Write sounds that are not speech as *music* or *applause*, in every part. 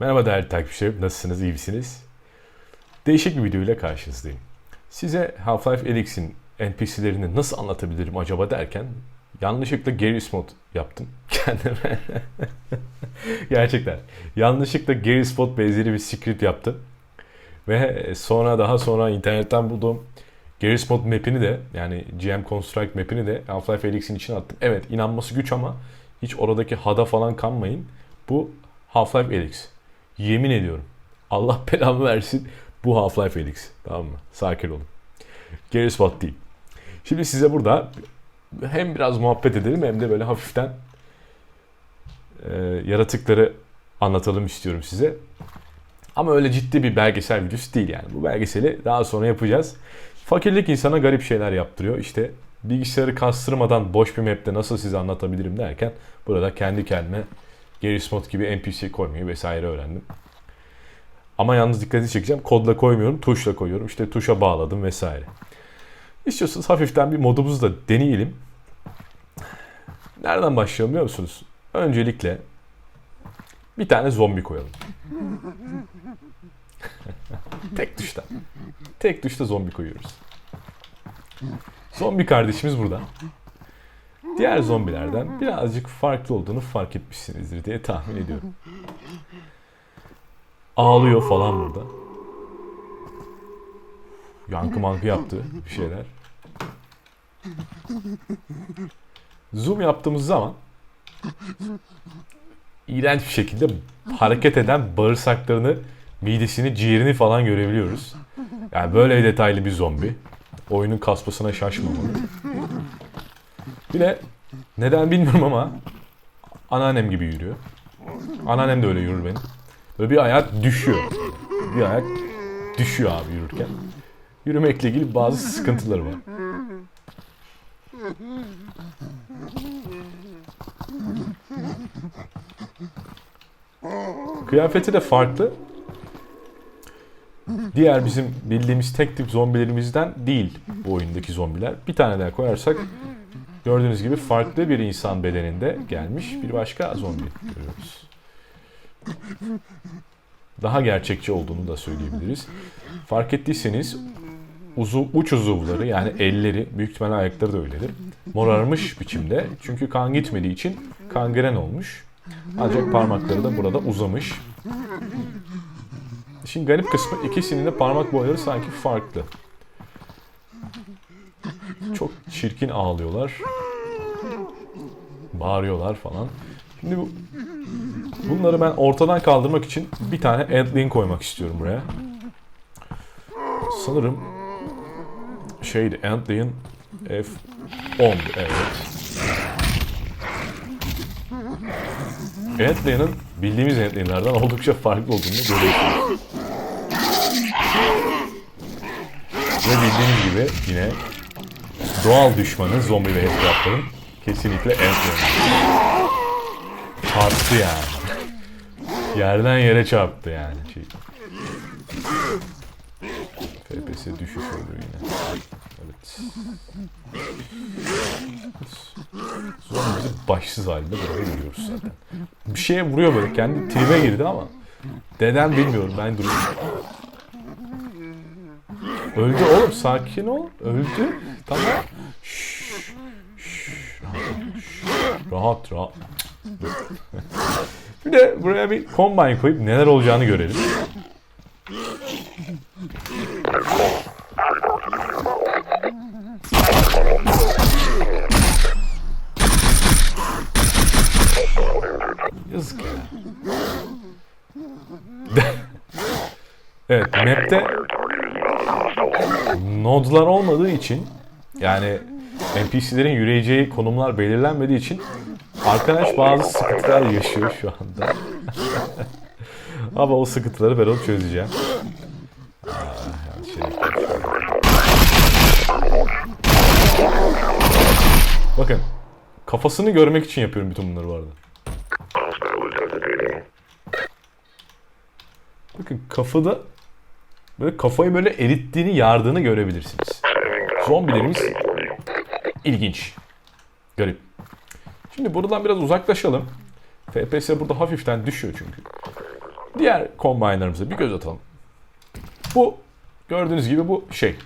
Merhaba değerli takipçilerim. Nasılsınız? iyi misiniz? Değişik bir video ile karşınızdayım. Size Half-Life Alyx'in NPC'lerini nasıl anlatabilirim acaba derken yanlışlıkla Gary Spot yaptım *laughs* kendime. Gerçekten. Yanlışlıkla Gary Spot benzeri bir script yaptım. Ve sonra daha sonra internetten bulduğum Gary Spot map'ini de yani GM Construct map'ini de Half-Life Alyx'in içine attım. Evet inanması güç ama hiç oradaki hada falan kanmayın. Bu Half-Life Alyx. Yemin ediyorum. Allah *laughs* belamı versin. Bu Half-Life Alyx. Tamam mı? Sakin olun. Gary Spot değil. Şimdi size burada hem biraz muhabbet edelim hem de böyle hafiften e, yaratıkları anlatalım istiyorum size. Ama öyle ciddi bir belgesel videosu değil yani. Bu belgeseli daha sonra yapacağız. Fakirlik insana garip şeyler yaptırıyor. İşte bilgisayarı kastırmadan boş bir map'te nasıl size anlatabilirim derken burada kendi kendime Gary Smith gibi NPC koymayı vesaire öğrendim. Ama yalnız dikkati çekeceğim. Kodla koymuyorum, tuşla koyuyorum. İşte tuşa bağladım vesaire. İstiyorsanız hafiften bir modumuzu da deneyelim. Nereden başlayalım biliyor musunuz? Öncelikle bir tane zombi koyalım. *laughs* Tek tuşta. Tek tuşta zombi koyuyoruz. Zombi kardeşimiz burada. Diğer zombilerden birazcık farklı olduğunu fark etmişsinizdir diye tahmin ediyorum. Ağlıyor falan burada. Yankı mankı yaptı bir şeyler. Zoom yaptığımız zaman iğrenç bir şekilde hareket eden bağırsaklarını, midesini, ciğerini falan görebiliyoruz. Yani böyle detaylı bir zombi. Oyunun kasmasına şaşmamalı. Bir de neden bilmiyorum ama anneannem gibi yürüyor. Anneannem de öyle yürür benim. Böyle bir ayak düşüyor. Bir ayak düşüyor abi yürürken. Yürümekle ilgili bazı sıkıntıları var. Kıyafeti de farklı. Diğer bizim bildiğimiz tek tip zombilerimizden değil bu oyundaki zombiler. Bir tane daha koyarsak gördüğünüz gibi farklı bir insan bedeninde gelmiş bir başka zombi görüyoruz. Daha gerçekçi olduğunu da söyleyebiliriz. Fark ettiyseniz uzu, uç uzuvları yani elleri, büyük ihtimalle ayakları da öyledir. Morarmış biçimde. Çünkü kan gitmediği için kangren olmuş. Ancak parmakları da burada uzamış. Şimdi garip kısmı ikisinin de parmak boyları sanki farklı. Çok çirkin ağlıyorlar. Bağırıyorlar falan. Şimdi bu, bunları ben ortadan kaldırmak için bir tane antling koymak istiyorum buraya. Sanırım şeydi Antling'in F10 evet. Antling'in bildiğimiz Antling'lerden oldukça farklı olduğunu görüyorsunuz. Ve bildiğiniz gibi yine doğal düşmanı zombi ve headcraftların kesinlikle Antling. Çarptı yani. Yerden yere çarptı yani. Şey. FPS düşüş oldu yine. Evet. Zombimizi başsız halinde buraya görüyoruz zaten. Bir şeye vuruyor böyle. Kendi tribe girdi ama. Neden bilmiyorum. Ben duruyorum. Öldü oğlum. Sakin ol. Öldü. Tamam. Şşş. Şşş. Rahat rahat. bir de buraya bir combine koyup neler olacağını görelim. Yazık ya. *laughs* evet map'te nodlar olmadığı için yani NPC'lerin yürüyeceği konumlar belirlenmediği için arkadaş bazı sıkıntılar yaşıyor şu anda. *laughs* Ama o sıkıntıları ben onu çözeceğim. Aa, yanlış yere gittim. Bakın kafasını görmek için yapıyorum bütün bunları bu arada. Bakın kafada böyle kafayı böyle erittiğini, yardığını görebilirsiniz. Zombilerimiz ilginç. Garip. Şimdi buradan biraz uzaklaşalım. FPS burada hafiften düşüyor çünkü. Diğer combine'larımıza bir göz atalım. Bu gördüğünüz gibi bu şey.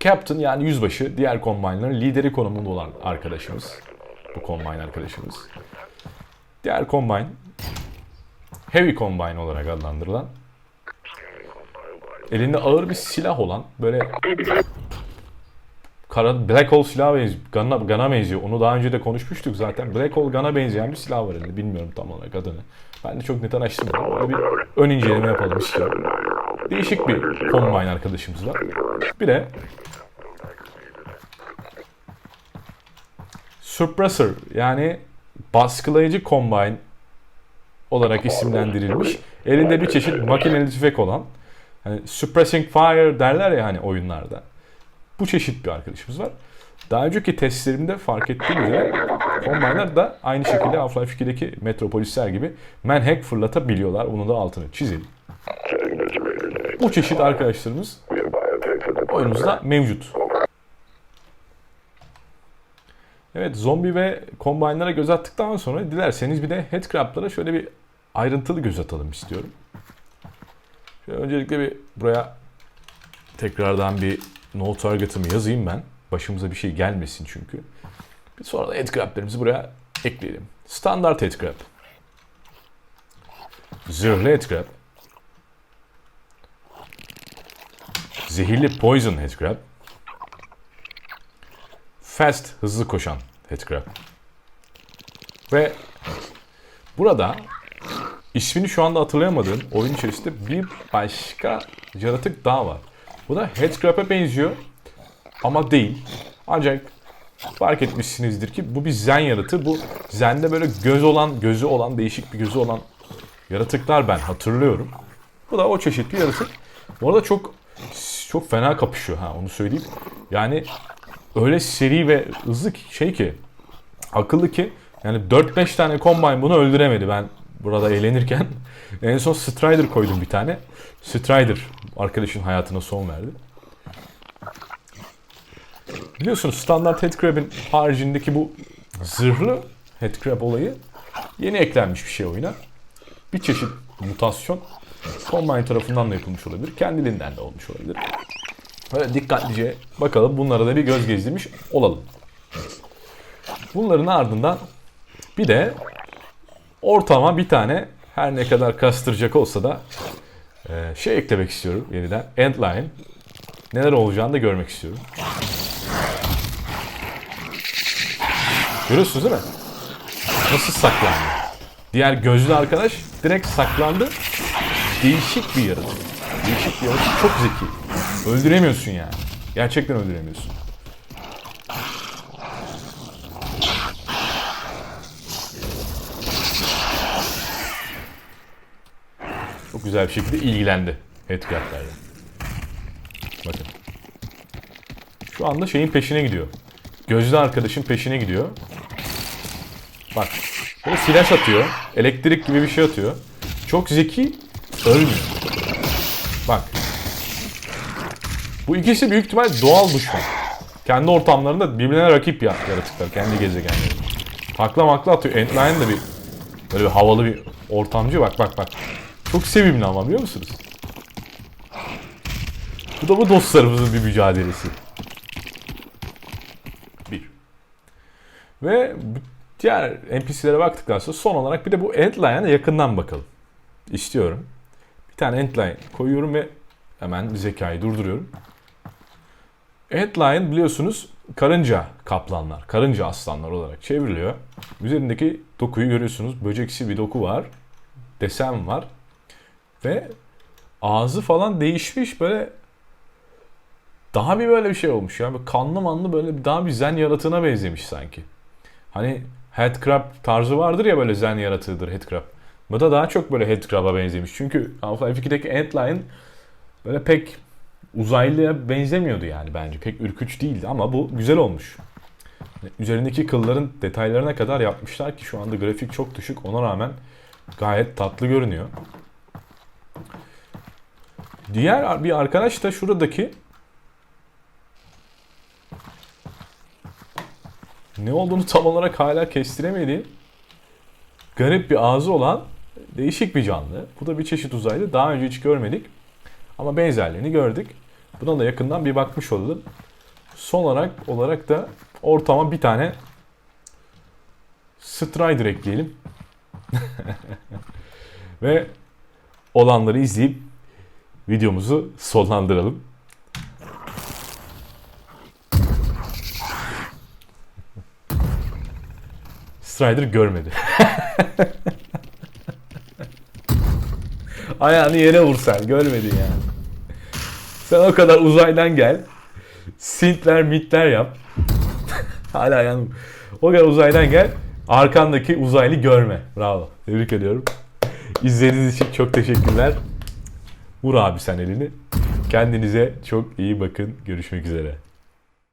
Captain yani yüzbaşı diğer combine'ların lideri konumunda olan arkadaşımız. Bu combine arkadaşımız. Diğer combine Heavy Combine olarak adlandırılan elinde ağır bir silah olan böyle kara Black Hole silah benziyor. Gun'a, gun'a benziyor. Onu daha önce de konuşmuştuk zaten. Black Hole Gun'a benzeyen bir silah var elinde. Bilmiyorum tam olarak adını. Ben de çok net araştırmadım. Böyle bir ön inceleme yapalım istiyorum. Değişik bir Combine arkadaşımız var. Bir de Suppressor yani baskılayıcı Combine olarak isimlendirilmiş. Elinde bir çeşit makineli tüfek olan hani suppressing fire derler ya hani oyunlarda. Bu çeşit bir arkadaşımız var. Daha önceki testlerimde fark ettiğim üzere Combine'lar da aynı şekilde Half-Life 2'deki Metropolisler gibi manhack fırlatabiliyorlar. Bunu da altını çizelim. Bu çeşit arkadaşlarımız oyunumuzda mevcut. Evet zombi ve combine'lara göz attıktan sonra dilerseniz bir de headcrab'lara şöyle bir ayrıntılı göz atalım istiyorum. Şöyle öncelikle bir buraya tekrardan bir no target'ımı yazayım ben. Başımıza bir şey gelmesin çünkü. Bir sonra da headcrab'lerimizi buraya ekleyelim. Standart headcrab. Zırhlı headcrab. Zehirli poison headcrab. Fast, hızlı koşan headcrab. Ve burada ismini şu anda hatırlayamadığım oyun içerisinde bir başka yaratık daha var. Bu da headcrab'e benziyor ama değil. Ancak fark etmişsinizdir ki bu bir zen yaratığı. Bu zende böyle göz olan, gözü olan, değişik bir gözü olan yaratıklar ben hatırlıyorum. Bu da o çeşit bir yaratık. Bu arada çok çok fena kapışıyor ha onu söyleyeyim. Yani öyle seri ve hızlı ki- şey ki akıllı ki yani 4-5 tane combine bunu öldüremedi ben burada eğlenirken. *laughs* En son Strider koydum bir tane. Strider arkadaşın hayatına son verdi. Biliyorsunuz standart headcrab'in haricindeki bu zırhlı headcrab olayı yeni eklenmiş bir şey oyuna. Bir çeşit mutasyon Combine tarafından da yapılmış olabilir. Kendiliğinden de olmuş olabilir. Böyle dikkatlice bakalım bunlara da bir göz gezdirmiş olalım. Bunların ardından bir de ortama bir tane her ne kadar kastıracak olsa da e, şey eklemek istiyorum yeniden. Endline. Neler olacağını da görmek istiyorum. Görüyorsunuz değil mi? Nasıl saklandı? Diğer gözlü arkadaş direkt saklandı. Değişik bir yaratık. Değişik bir yaratık. Çok zeki. Öldüremiyorsun yani. Gerçekten öldüremiyorsun. Güzel bir şekilde ilgilendi headcrab'lerle. Bakın. Şu anda şeyin peşine gidiyor. Gözlü arkadaşın peşine gidiyor. Bak. Böyle flash atıyor. Elektrik gibi bir şey atıyor. Çok zeki. Ölmüyor. Bak. Bu ikisi büyük ihtimal doğal düşman. Kendi ortamlarında birbirine rakip ya yaratıklar. Kendi gezegenleri. Takla makla atıyor. Antlion da bir böyle bir havalı bir ortamcı. Bak bak bak. Çok sevimli ama biliyor musunuz? Bu da bu dostlarımızın bir mücadelesi. Bir. Ve diğer NPC'lere baktıktan sonra son olarak bir de bu Antlion'a yakından bakalım. İstiyorum. Bir tane Antlion koyuyorum ve hemen zekayı durduruyorum. Antlion biliyorsunuz karınca kaplanlar, karınca aslanlar olarak çevriliyor. Üzerindeki dokuyu görüyorsunuz. Böceksi bir doku var. Desen var. Ve ağzı falan değişmiş böyle daha bir böyle bir şey olmuş ya. Böyle kanlı manlı böyle daha bir zen yaratığına benzemiş sanki. Hani headcrab tarzı vardır ya böyle zen yaratığıdır headcrab. Bu da daha çok böyle headcrab'a benzemiş. Çünkü Half-Life 2'deki Antlion böyle pek uzaylıya benzemiyordu yani bence. Pek ürküç değildi ama bu güzel olmuş. Üzerindeki kılların detaylarına kadar yapmışlar ki şu anda grafik çok düşük. Ona rağmen gayet tatlı görünüyor. Diğer bir arkadaş da şuradaki ne olduğunu tam olarak hala kestiremedi. Garip bir ağzı olan değişik bir canlı. Bu da bir çeşit uzaylı. Daha önce hiç görmedik. Ama benzerliğini gördük. Buna da yakından bir bakmış olalım. Son olarak olarak da ortama bir tane Strider ekleyelim. *laughs* Ve olanları izleyip videomuzu sonlandıralım. Strider görmedi. *laughs* Ayağını yere vursan görmedin yani. Sen o kadar uzaydan gel. Sintler mitler yap. *laughs* Hala ayağını... O kadar uzaydan gel. Arkandaki uzaylı görme. Bravo. Tebrik ediyorum. İzlediğiniz için çok teşekkürler. Vur abi sen elini. Kendinize çok iyi bakın. Görüşmek üzere.